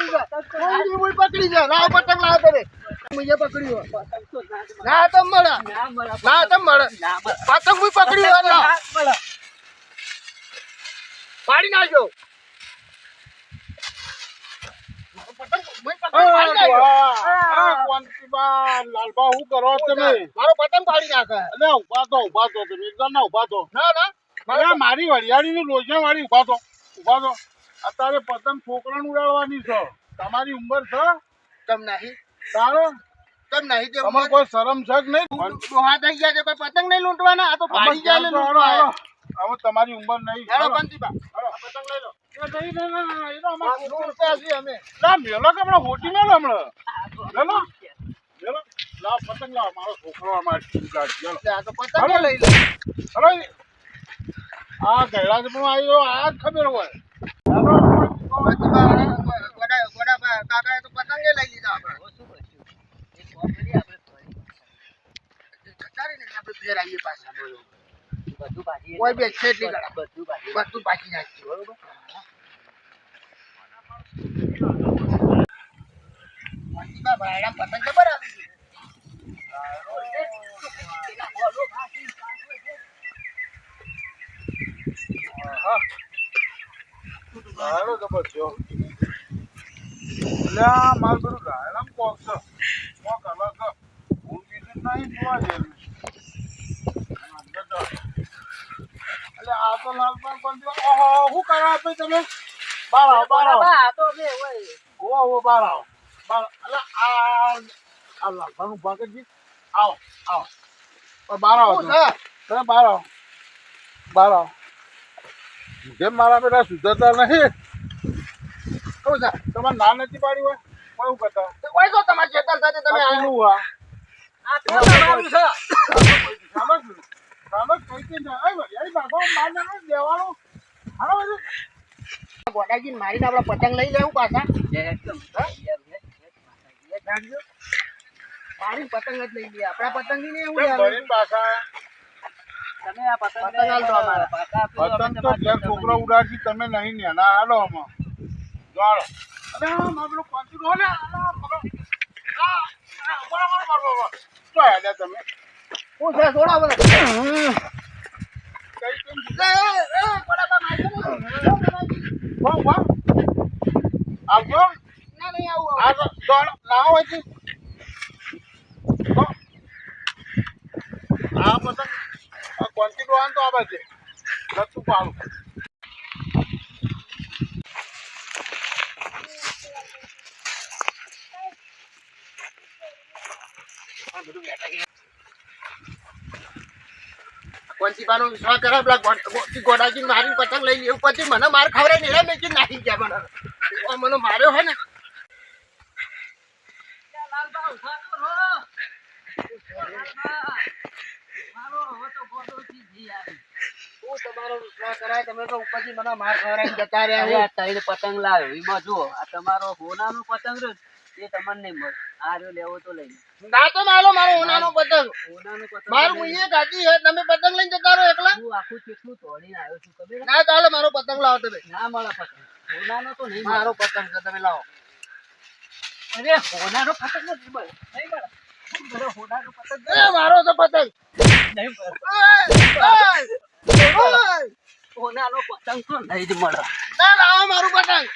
પકડી છે. હું હું પકડી છે. લાવો પતંગ લાવો તમે. હું એ ના તમ મળે. ના તમ મળે. પતંગ હું પકડી ના મળે પાડી નાખજો. પતંગ હું પકડી પાડી નાખજો. લાલબા શું કરો તમે? મારો પતંગ પાડી નાખે. અલે ઊભા તો ઊભા તો તમે. એકદમ ના ઊભા તો ના ના. મારી વરિયાળી ની લોચા વાળી ઊભા તો ઊભા તો અત્યારે પતંગ છોકરાને ઉડાડવાની છે. તમારી ઉંમર છે? તમ નહીં. તારો? તમ નહીં તે તમારે કોઈ શરમ છે કે નહીં? ડોહા થઈ ગયા છે કોઈ પતંગ નહીં લૂંટવાના? આ તો પાડી જાય ને લૂંટવા. હવે તમારી ઉંમર નહીં. હેલો હાલો. બંટીબા પતંગ લઈ લો. હલો. આ ગયડા પણ આવ્યો આ જ ખબર હોય. કાકાએ તો પતંગ લઈ લીધા આપણે શું કરશું એક કામ કરીએ આપણે ફરી. કચારીને આપણે ફેર આવીએ પાછા બધું ભાજી કોઈ બે છે એટલી બધું ભાજી બધું બાકી નાખીએ બરોબર બંટીબા ભાઈડા પતંગ ખબર ગાયડો જબરજો એટલે આ મારું બધું ગાયડામાં કોક છે કોક અલગ છે? હું બીજું નહીં જોવા જેવું. એટલે આ તો લાલપાન પણ ઓહો શું કરો આપે તમે? બાર આવો બાર આવો. આ તો બે હોય ઓ હો બાર આવો. બાર એટલે આ આ લાલપાન ઊભા કરજી. આવો આવો. બાર આવો તમે બાર આવો. બાર આવો. જેમ મારા બેટા સુધરતા નહીં શું છે તમારે ના નથી પાડી હોય કોઈ એવું કરતા કોઈ તો તમારે ચેતન સાથે તમે આવ્યા. ને? ના. હાલો બધું. મારીને આપણે પતંગ લઈ લેવું પાછા મારી પતંગ જ લઈ લઈએ આપણા પતંગની એવું કેમ પાછા? તમે આ પતંગ હાલતો અમારે. પતંગ તો ઘેર છોકરો ઉડાડતી તમે નહીં ને ના હાલો આમાં. હાલો. અરે મારો પાંચું નો. બરાબર. તો હેડ્યા તમે. શું છે થોડા બધા ને. આવજો. ના, નહીં આવું, આવું. આ દોડ ના હોય છે તો આ પતંગ આ કોન્ટી ડોહાન તો આવે છે લતું પાડું કોન્સીબાનો વિશ્વાસ કરે પેલા ગોડાજી મારી પતંગ લઈ લેવું પછી મને માર ખવડાવી ને મેં કે નાખી ગયા મને એવો મને માર્યો હે ને લાલબા ઉઠા તો રો લાલબા. મારો હવે તો ગોડો થી જી આવી. શું તમારો વિશ્વાસ કરાય તમે તો ઉપરથી મને માર ખવડાવીને જતા રહ્યા આ ત્રણ પતંગ લાવ્યો. એમાં જુઓ આ તમારો હોનાનો પતંગ રહ્યો એ તમને નહીં મળે. આ રહ્યો લેવો તો લઈ ના તો મારો મારો ઓનાનો પતંગ. હોનાનો પતંગ મારું મુઈએ ગાડી હે તમે પતંગ લઈને જતા રહો એકલા? હું આખું કેટલું તોડીને આવ્યો છું તમે ના ચાલો મારો પતંગ લાવો તમે. ના મળે પતંગ. હોનાનો તો નહીં મારો પતંગ છે તમે લાવો. અરે હોનાનો પતંગ નથી નહીં મળે. નહીં મળે. મારો તો પતંગ. હોનાનો પતંગ તો નહીં જ મળે મારું પતંગ